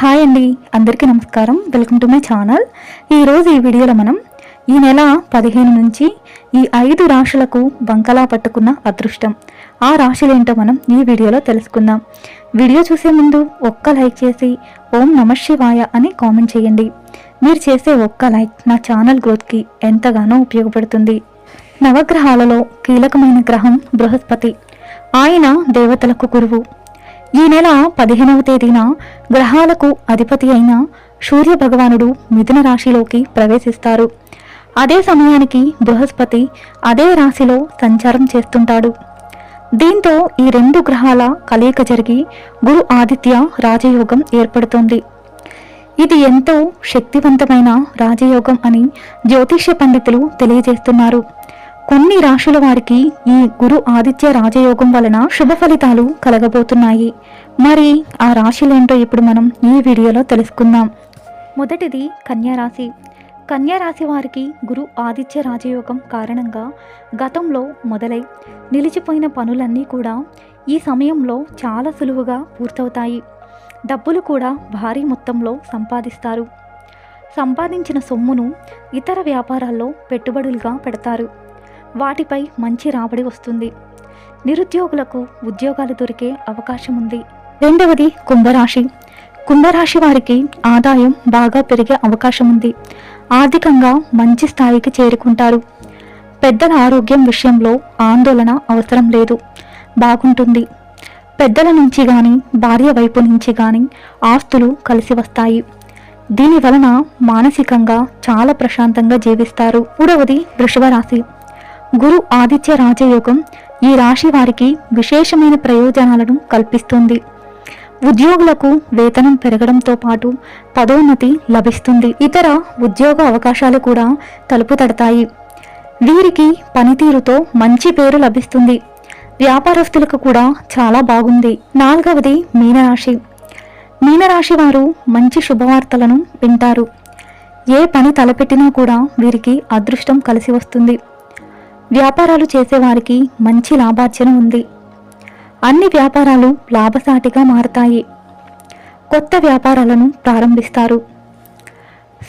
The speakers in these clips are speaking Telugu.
హాయ్ అండి అందరికీ నమస్కారం. Welcome to my channel. ఈరోజు ఈ వీడియోలో మనం ఈ నెల పదిహేను నుంచి ఈ ఐదు రాశులకు బంకలా పట్టుకున్న అదృష్టం. ఆ రాశులేంటో మనం ఈ వీడియోలో తెలుసుకుందాం. వీడియో చూసే ముందు ఒక్క లైక్ చేసి ఓం నమ శివాయ అని కామెంట్ చేయండి. మీరు చేసే ఒక్క లైక్ నా ఛానల్ గ్రోత్కి ఎంతగానో ఉపయోగపడుతుంది. నవగ్రహాలలో కీలకమైన గ్రహం బృహస్పతి. ఆయన దేవతలకు గురువు. ఈ నెల పదిహేనవ తేదీన గ్రహాలకు అధిపతి అయిన సూర్య భగవానుడు మిథున రాశిలోకి ప్రవేశిస్తారు. అదే సమయానికి బృహస్పతి అదే రాశిలో సంచారం చేస్తుంటాడు. దీంతో ఈ రెండు గ్రహాల కలయిక జరిగి గురు ఆదిత్య రాజయోగం ఏర్పడుతుంది. ఇది ఎంతో శక్తివంతమైన రాజయోగం అని జ్యోతిష్య పండితులు తెలియజేస్తున్నారు. కొన్ని రాశుల వారికి ఈ గురు ఆదిత్య రాజయోగం వలన శుభ ఫలితాలు కలగబోతున్నాయి. మరి ఆ రాశులేంటో ఇప్పుడు మనం ఈ వీడియోలో తెలుసుకుందాం. మొదటిది కన్యారాశి కన్యారాశి వారికి గురు ఆదిత్య రాజయోగం కారణంగా గతంలో మొదలై నిలిచిపోయిన పనులన్నీ కూడా ఈ సమయంలో చాలా సులువుగా పూర్తవుతాయి. డబ్బులు కూడా భారీ మొత్తంలో సంపాదిస్తారు. సంపాదించిన సొమ్మును ఇతర వ్యాపారాల్లో పెట్టుబడులుగా పెడతారు. వాటిపై మంచి రాబడి వస్తుంది. నిరుద్యోగులకు ఉద్యోగాలు దొరికే అవకాశం ఉంది రెండవది కుంభరాశి. కుంభరాశి వారికి ఆదాయం బాగా పెరిగే అవకాశం ఉంది ఆర్థికంగా మంచి స్థాయికి చేరుకుంటారు. పెద్దల ఆరోగ్యం విషయంలో ఆందోళన అవసరం లేదు. బాగుంటుంది. పెద్దల నుంచి కానీ భార్య వైపు నుంచి కానీ ఆస్తులు కలిసి వస్తాయి. దీని వలన మానసికంగా చాలా ప్రశాంతంగా జీవిస్తారు. మూడవది వృషభ రాశి గురు ఆదిత్య రాజయోగం ఈ రాశి వారికి విశేషమైన ప్రయోజనాలను కల్పిస్తుంది. ఉద్యోగులకు వేతనం పెరగడంతో పాటు పదోన్నతి లభిస్తుంది. ఇతర ఉద్యోగ అవకాశాలు కూడా తలుపు తడతాయి. వీరికి పనితీరుతో మంచి పేరు లభిస్తుంది. వ్యాపారస్తులకు కూడా చాలా బాగుంది. నాలుగవది మీనరాశి. మీనరాశి వారు మంచి శుభవార్తలను వింటారు. ఏ పని తలపెట్టినా కూడా వీరికి అదృష్టం కలిసి వస్తుంది. వ్యాపారాలు చేసేవారికి మంచి లాభార్జన ఉంది. అన్ని వ్యాపారాలు లాభసాటిగా మారతాయి. కొత్త వ్యాపారాలను ప్రారంభిస్తారు.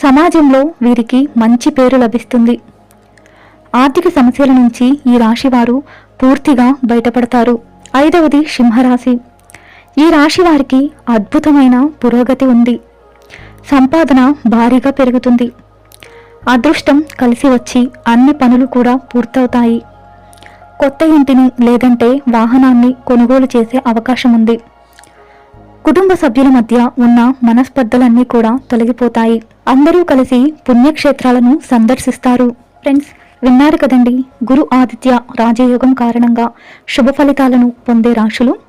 సమాజంలో వీరికి మంచి పేరు లభిస్తుంది. ఆర్థిక సమస్యల నుంచి ఈ రాశివారు పూర్తిగా బయటపడతారు. ఐదవది సింహరాశి. ఈ రాశి వారికి అద్భుతమైన పురోగతి ఉంది. సంపాదన భారీగా పెరుగుతుంది. అదృష్టం కలిసి వచ్చి అన్ని పనులు కూడా పూర్తవుతాయి. కొత్త ఇంటిని లేదంటే వాహనాన్ని కొనుగోలు చేసే అవకాశం ఉంది. కుటుంబ సభ్యుల మధ్య ఉన్న మనస్పర్ధలన్నీ కూడా తొలగిపోతాయి. అందరూ కలిసి పుణ్యక్షేత్రాలను సందర్శిస్తారు. ఫ్రెండ్స్ విన్నారు కదండి గురు ఆదిత్య రాజయోగం కారణంగా శుభ ఫలితాలను పొందే రాశులు?